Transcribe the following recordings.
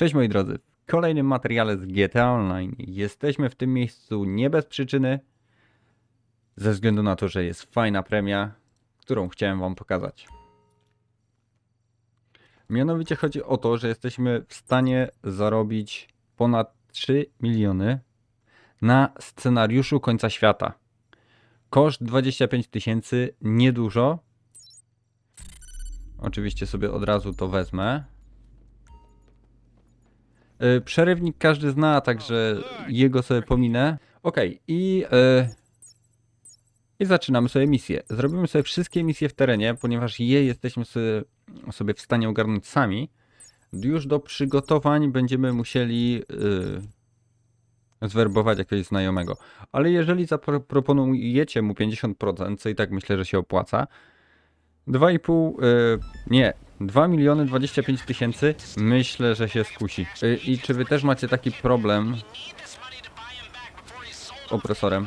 Cześć moi drodzy, w kolejnym materiale z GTA Online. Jesteśmy w tym miejscu nie bez przyczyny, ze względu na to, że jest fajna premia, którą chciałem wam pokazać. Mianowicie chodzi o to, że jesteśmy w stanie zarobić ponad 3 miliony na scenariuszu końca świata. Koszt 25 tysięcy, niedużo. Oczywiście sobie od razu to wezmę. Y, Przerywnik każdy zna, także jego sobie pominę. Okej, i, y, i zaczynamy sobie misję. Zrobimy sobie wszystkie misje w terenie, ponieważ je jesteśmy sobie, sobie w stanie ogarnąć sami. Już do przygotowań będziemy musieli y, zwerbować jakiegoś znajomego. Ale jeżeli zaproponujecie mu 50%, co i tak myślę, że się opłaca, 2,5, y, nie, 2 miliony 25 tysięcy, myślę, że się skusi. Y, I czy wy też macie taki problem z opresorem?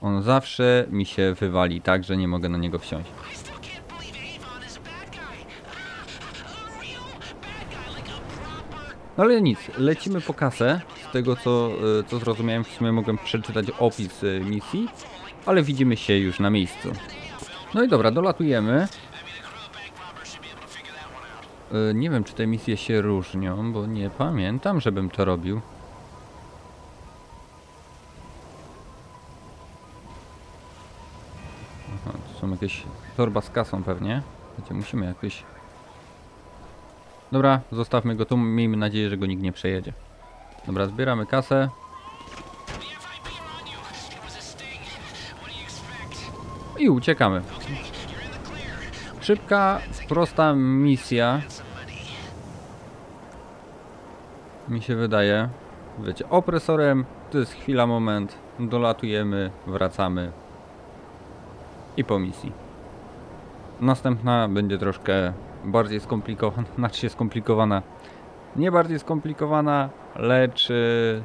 On zawsze mi się wywali tak, że nie mogę na niego wsiąść. No ale nic, lecimy po kasę. Z tego co, y, co zrozumiałem, w sumie mogłem przeczytać opis y, misji, ale widzimy się już na miejscu. No i dobra, dolatujemy. Y, Nie wiem, czy te misje się różnią, bo nie pamiętam, żebym to robił. Aha, są jakieś torba z kasą pewnie. Wiecie, musimy jakieś... Dobra, zostawmy go tu, miejmy nadzieję, że go nikt nie przejedzie. Dobra, zbieramy kasę. I uciekamy. Szybka, prosta misja. Mi się wydaje. Wiecie, opresorem to jest chwila, moment. Dolatujemy, wracamy. I po misji. Następna będzie troszkę bardziej skomplikowana. Znaczy skomplikowana. Nie bardziej skomplikowana, lecz, y,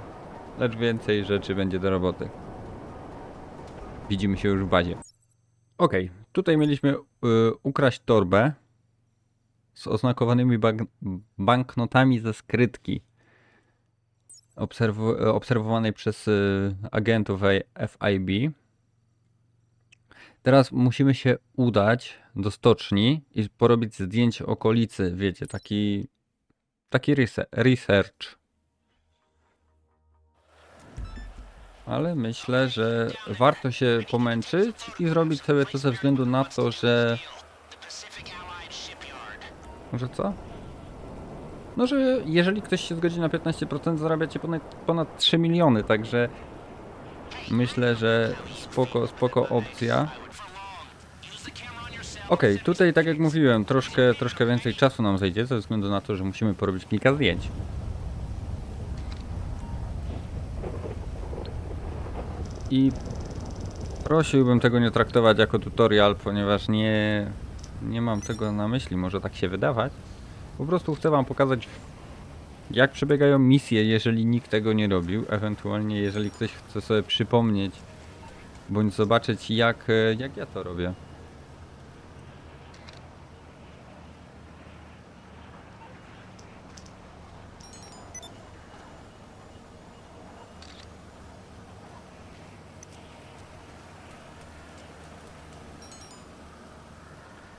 lecz więcej rzeczy będzie do roboty. Widzimy się już w bazie. Okej, tutaj mieliśmy y, ukraść torbę z oznakowanymi bank banknotami ze skrytki obserw- obserwowanej przez y, agentów FIB. Teraz musimy się udać do stoczni i porobić zdjęcie okolicy, wiecie, taki taki rese- research. Ale myślę, że warto się pomęczyć i zrobić sobie to ze względu na to, że. Że co? No, że jeżeli ktoś się zgodzi na 15%, zarabiacie ponad, ponad 3 miliony, także myślę, że spoko, spoko opcja. Okej, tutaj tak jak mówiłem, troszkę, troszkę więcej czasu nam zejdzie, ze względu na to, że musimy porobić kilka zdjęć. I prosiłbym tego nie traktować jako tutorial, ponieważ nie, nie mam tego na myśli, może tak się wydawać. Po prostu chcę wam pokazać jak przebiegają misje, jeżeli nikt tego nie robił, ewentualnie jeżeli ktoś chce sobie przypomnieć, bądź zobaczyć jak, jak ja to robię.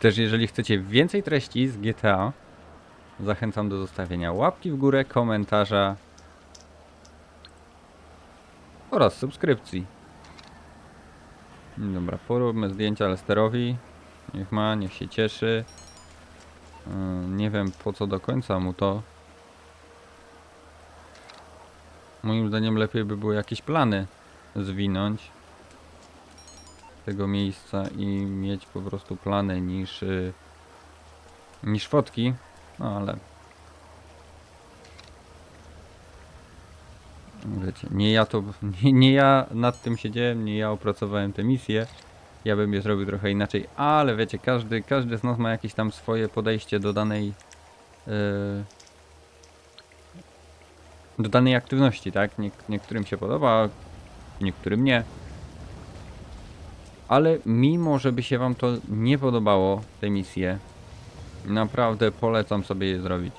Też jeżeli chcecie więcej treści z GTA, zachęcam do zostawienia łapki w górę, komentarza oraz subskrypcji. Dobra, poróbmy zdjęcia Lesterowi. Niech ma, niech się cieszy. Yy, Nie wiem po co do końca mu to. Moim zdaniem lepiej by było jakieś plany zwinąć tego miejsca i mieć po prostu plany niż y, niż fotki, no ale wiecie, nie ja to nie, nie ja nad tym siedziałem, nie ja opracowałem te misje. Ja bym je zrobił trochę inaczej, ale wiecie, każdy, każdy z nas ma jakieś tam swoje podejście do danej y, do danej aktywności, tak? Niek niektórym się podoba, niektórym nie. Ale mimo, żeby się wam to nie podobało, te misje, Naprawdę polecam sobie je zrobić.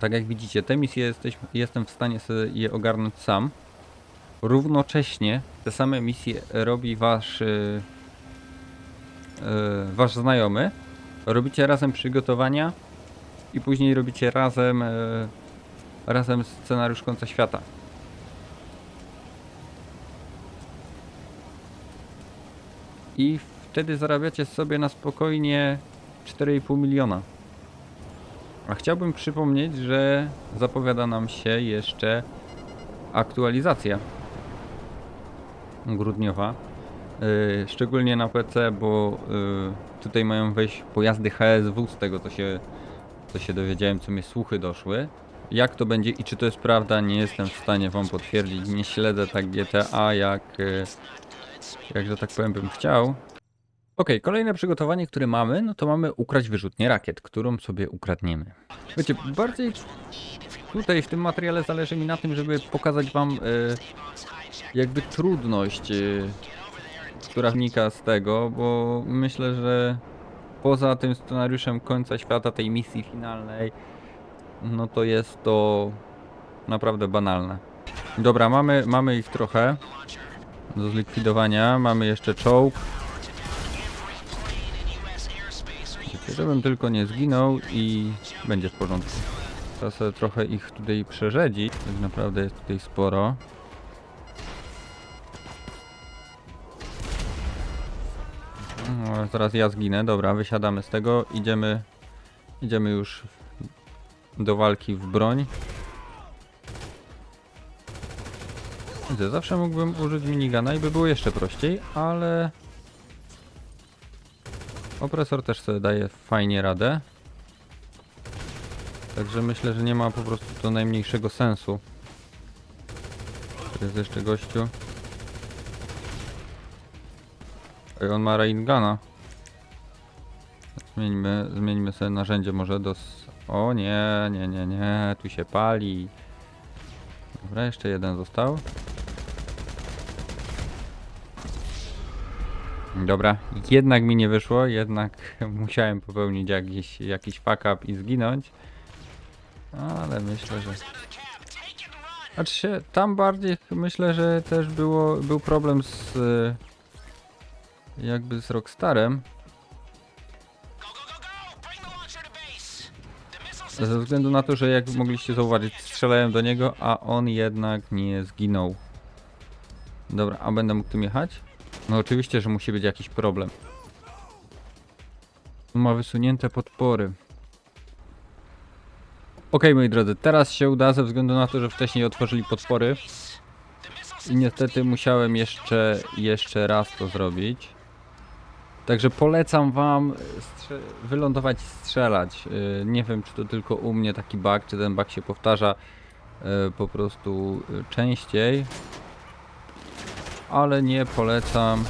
Tak jak widzicie, te misje jesteś, jestem w stanie sobie je ogarnąć sam. Równocześnie te same misje robi wasz, yy, yy, wasz znajomy. Robicie razem przygotowania i później robicie razem, yy, razem scenariusz końca świata. I wtedy zarabiacie sobie na spokojnie 4,5 miliona. A chciałbym przypomnieć, że zapowiada nam się jeszcze aktualizacja grudniowa. Yy, szczególnie na PC, bo yy, tutaj mają wejść pojazdy HSW, z tego to się, to się dowiedziałem, co mnie słuchy doszły. Jak to będzie i czy to jest prawda, nie jestem w stanie wam potwierdzić. Nie śledzę tak GTA, jak, yy, jak że tak powiem, bym chciał. Okej, kolejne przygotowanie, które mamy, no to mamy ukraść wyrzutnię rakiet, którą sobie ukradniemy. Wiecie, bardziej tutaj w tym materiale zależy mi na tym, żeby pokazać wam e, jakby trudność, e, która wynika z tego, bo myślę, że poza tym scenariuszem końca świata, tej misji finalnej, no to jest to naprawdę banalne. Dobra, mamy, mamy ich trochę do zlikwidowania. Mamy jeszcze czołg. Żebym tylko nie zginął i będzie w porządku. Trzeba trochę ich tutaj przerzedzić. Tak naprawdę jest tutaj sporo. No, zaraz ja zginę. Dobra, wysiadamy z tego. Idziemy, idziemy już do walki w broń. Zawsze mógłbym użyć minigana i by było jeszcze prościej, ale Opresor też sobie daje fajnie radę. Także myślę, że nie ma po prostu to najmniejszego sensu. Jest jeszcze gościu. Ej, on ma rain guna. Zmieńmy, zmieńmy sobie narzędzie może do... O nie, nie, nie, nie, tu się pali. Dobra, jeszcze jeden został. Dobra, jednak mi nie wyszło, jednak musiałem popełnić jakiś, jakiś fuck up i zginąć. Ale myślę, że... Znaczy się, tam bardziej myślę, że też było, był problem z... e, jakby z Rockstarem. Ze względu na to, że jak mogliście zauważyć, strzelałem do niego, a on jednak nie zginął. Dobra, a będę mógł tym jechać? No oczywiście, że musi być jakiś problem. Ma wysunięte podpory. Okej, moi drodzy, teraz się uda ze względu na to, że wcześniej otworzyli podpory. I niestety musiałem jeszcze, jeszcze raz to zrobić. Także polecam wam wylądować i strzelać. Yy, nie wiem, czy to tylko u mnie taki bug, czy ten bug się powtarza yy, po prostu yy, częściej ale nie polecam.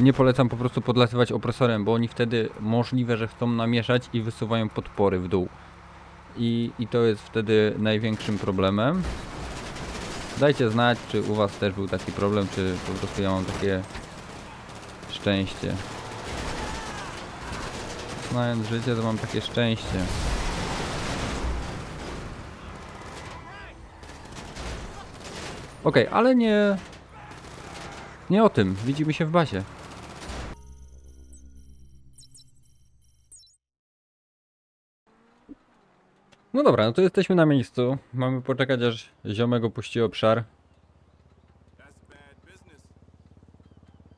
Nie polecam po prostu podlatywać opresorem, bo oni wtedy możliwe, że chcą namieszać i wysuwają podpory w dół. I, I to jest wtedy największym problemem. Dajcie znać, czy u Was też był taki problem, czy po prostu ja mam takie szczęście. Znając życie, to mam takie szczęście. Okej, ale nie... Nie o tym. Widzimy się w bazie. No dobra, no to jesteśmy na miejscu. Mamy poczekać aż ziomek opuści obszar.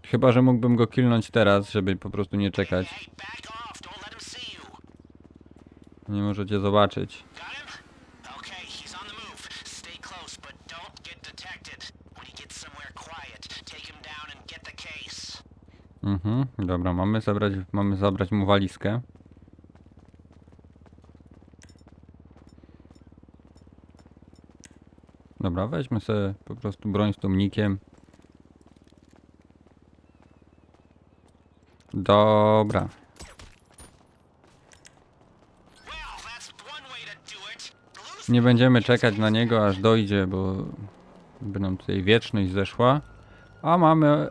Chyba, że mógłbym go kilnąć teraz, żeby po prostu nie czekać. Nie możecie zobaczyć. Mhm, dobra, mamy zabrać, mamy zabrać mu walizkę. Dobra, weźmy sobie po prostu broń z tłumnikiem. Dobra. Nie będziemy czekać na niego aż dojdzie, bo by nam tutaj wieczność zeszła. A mamy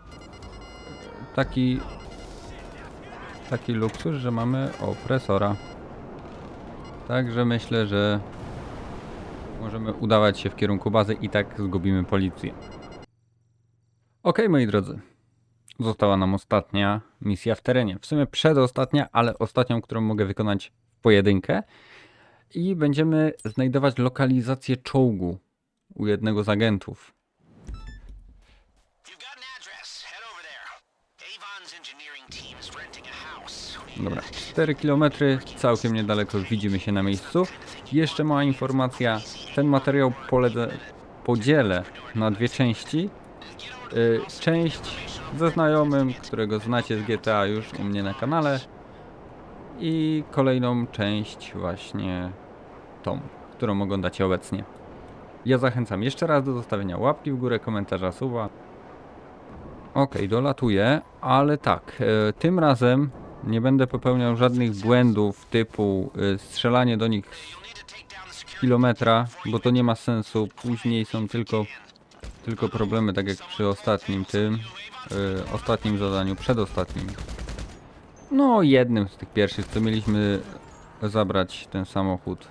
taki taki luksus, że mamy opresora. Także myślę, że możemy udawać się w kierunku bazy i tak zgubimy policję. Okej, moi drodzy. Została nam ostatnia misja w terenie. W sumie przedostatnia, ale ostatnią, którą mogę wykonać w pojedynkę. I będziemy znajdować lokalizację czołgu u jednego z agentów. Dobra, 4 km, całkiem niedaleko widzimy się na miejscu. Jeszcze mała informacja, ten materiał podzielę na dwie części. Y, Część ze znajomym, którego znacie z GTA już u mnie na kanale i kolejną część właśnie tą, którą oglądacie obecnie. Ja zachęcam jeszcze raz do zostawienia łapki w górę, komentarza, suba. Okej, dolatuję, ale tak, e, tym razem nie będę popełniał żadnych błędów typu e, strzelanie do nich z kilometra, bo to nie ma sensu. Później są tylko, tylko problemy, tak jak przy ostatnim tym, e, ostatnim zadaniu, przedostatnim. No, jednym z tych pierwszych, co mieliśmy zabrać ten samochód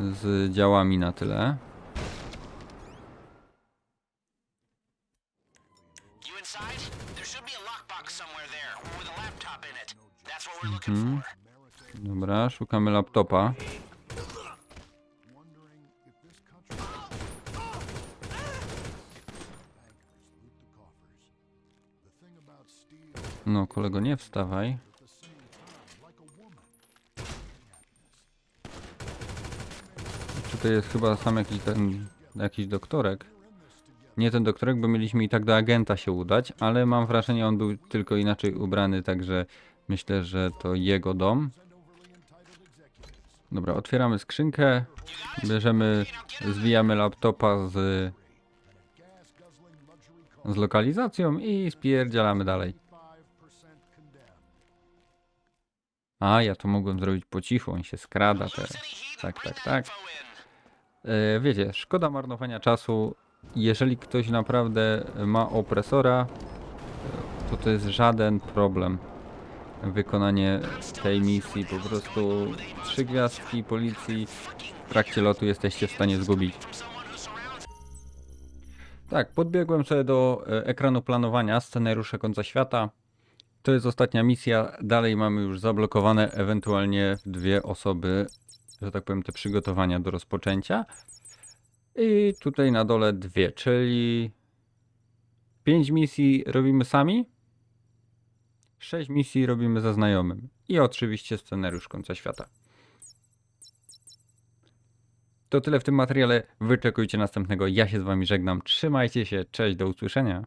z działami na tyle. Mhm. Dobra, szukamy laptopa. No, kolego, nie wstawaj. Tutaj jest chyba sam jakiś ten, jakiś doktorek. Nie ten doktorek, bo mieliśmy i tak do agenta się udać, ale mam wrażenie, on był tylko inaczej ubrany, także myślę, że to jego dom. Dobra, otwieramy skrzynkę, bierzemy, zwijamy laptopa z, z lokalizacją i spierdzielamy dalej. A, ja to mogłem zrobić po cichu, on się skrada teraz. Tak, tak, tak. E, wiecie, szkoda marnowania czasu. Jeżeli ktoś naprawdę ma opresora, to to jest żaden problem. Wykonanie tej misji, po prostu trzy gwiazdki policji w trakcie lotu jesteście w stanie zgubić. Tak, podbiegłem sobie do e, ekranu planowania, scenariusze końca świata. To jest ostatnia misja, dalej mamy już zablokowane ewentualnie dwie osoby, że tak powiem, te przygotowania do rozpoczęcia. I tutaj na dole dwie, czyli pięć misji robimy sami, sześć misji robimy ze znajomym i oczywiście scenariusz końca świata. To tyle w tym materiale. Wyczekujcie następnego. Ja się z wami żegnam. Trzymajcie się. Cześć, do usłyszenia.